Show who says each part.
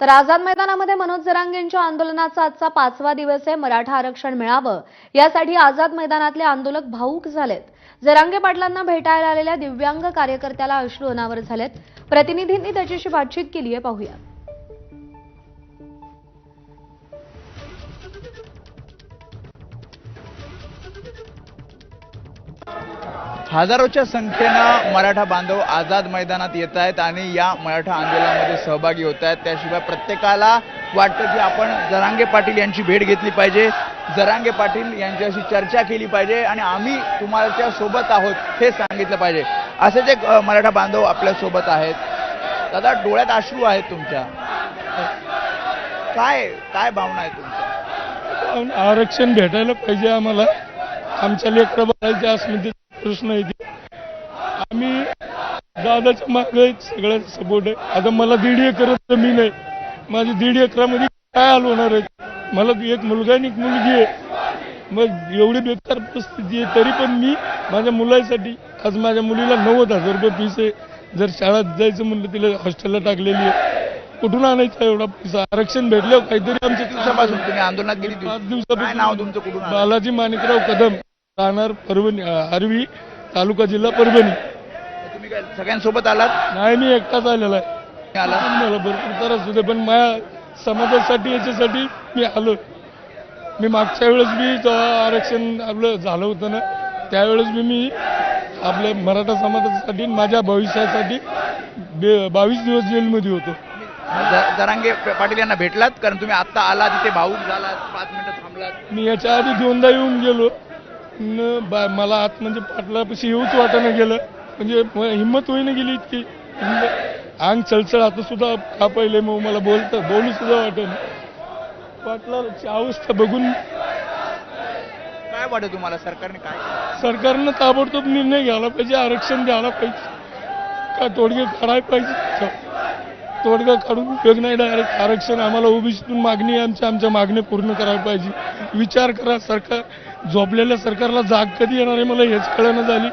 Speaker 1: तर आझाद मैदानामध्ये मनोज जरांगेंच्या आंदोलनाचा आजचा पाचवा दिवस आहे. मराठा आरक्षण मिळावं. यासाठी आझाद मैदानातले आंदोलक भाऊक झालेत. जरांगे पाटलांना भेटायला आलेल्या दिव्यांग कार्यकर्त्याला अश्रू अनावर झालेत. प्रतिनिधींनी त्याच्याशी बातचीत केली आहे पाहूया.
Speaker 2: हजारोच्या संख्येनं मराठा बांधव आझाद मैदानात येत आहेत आणि या मराठा आंदोलनामध्ये सहभागी होत आहेत त्याशिवाय प्रत्येकाला वाटतं की आपण जरांगे पाटील यांची भेट घेतली पाहिजे. जरांगे पाटील यांच्याशी चर्चा केली पाहिजे आणि आम्ही तुम्हाला सोबत आहोत हे सांगितलं पाहिजे. असे जे मराठा बांधव आपल्यासोबत आहेत. दादा डोळ्यात अश्रू आहेत तुमच्या. काय काय भावना आहे तुमच्या?
Speaker 3: आरक्षण भेटायला पाहिजे आम्हाला. आमच्या लेकर बाळाच्या अस्मितेचा प्रश्न आहे ते. आम्ही दादाच्या मागे सगळ्यात सपोर्ट आहे. आता मला दीड एकर जमीन आहे. माझी दीड एकरामध्ये काय हाल होणार आहे? मला एक मुलगा आणि एक मुलगी आहे. मग एवढी बेकार परिस्थिती आहे तरी पण मी माझ्या मुलासाठी आज माझ्या मुलीला नव्वद हजार रुपये फीस आहे. जर शाळेत जायचं म्हणलं तिला हॉस्टेलला टाकलेली आहे. कुठून आणायचा एवढा पैसा? आरक्षण भेटल्यावर काहीतरी आमच्या
Speaker 2: दिवसापासून तुम्ही आंदोलनात गेली
Speaker 3: पाच दिवसापासून.
Speaker 2: नाव तुमचं? कुठून?
Speaker 3: बालाजी माणिकराव कदम. राहणार परभणी आर्वी तालुका जिल्हा परभणी.
Speaker 2: तुम्ही काय सगळ्यांसोबत आलात?
Speaker 3: नाही मी एकटाच आलेला आहे.
Speaker 2: आला?
Speaker 3: मला भरपूर त्रास होते पण माझ्या समाजासाठी याच्यासाठी मी आलो. मी मागच्या वेळेस मी जेव्हा आरक्षण आपलं झालं होतं ना त्यावेळेस मी मी आपल्या मराठा समाजासाठी आणि माझ्या भविष्यासाठी बे- बावीस दिवस जेलमध्ये होतो.
Speaker 2: ज- जरांगे प- पाटील यांना भेटलात? कारण तुम्ही आता आला तिथे भाऊक झालात पाच मिनिटं थांबलात.
Speaker 3: मी याच्या आधी दोनदा येऊन गेलो. न बा- मला आत म्हणजे पाटलापाशी येऊच वाटानं गेलं. म्हणजे हिंमत होईना गेली इतकी. अंग चळचळ आता सुद्धा कापायले मग मला बोलतं बोलू सुद्धा वाटेन पाटलाची अवस्था बघून
Speaker 2: काय वाटत तुम्हाला? सरकारने काय?
Speaker 3: सरकारनं ताबडतोब निर्णय घ्यायला पाहिजे आरक्षण द्यायला पाहिजे. का तोडगे काढायला पाहिजे? तोडगा काढून उपयोग नाही डायरेक्ट आरक्षण आम्हाला ओबीसीतून मागणी आहे आमच्या आमच्या मागण्या पूर्ण करायला पाहिजे. विचार करा सरकार. झोपलेल्या सरकारला जाग कधी येणार आहे मला हेच कळणं झाली.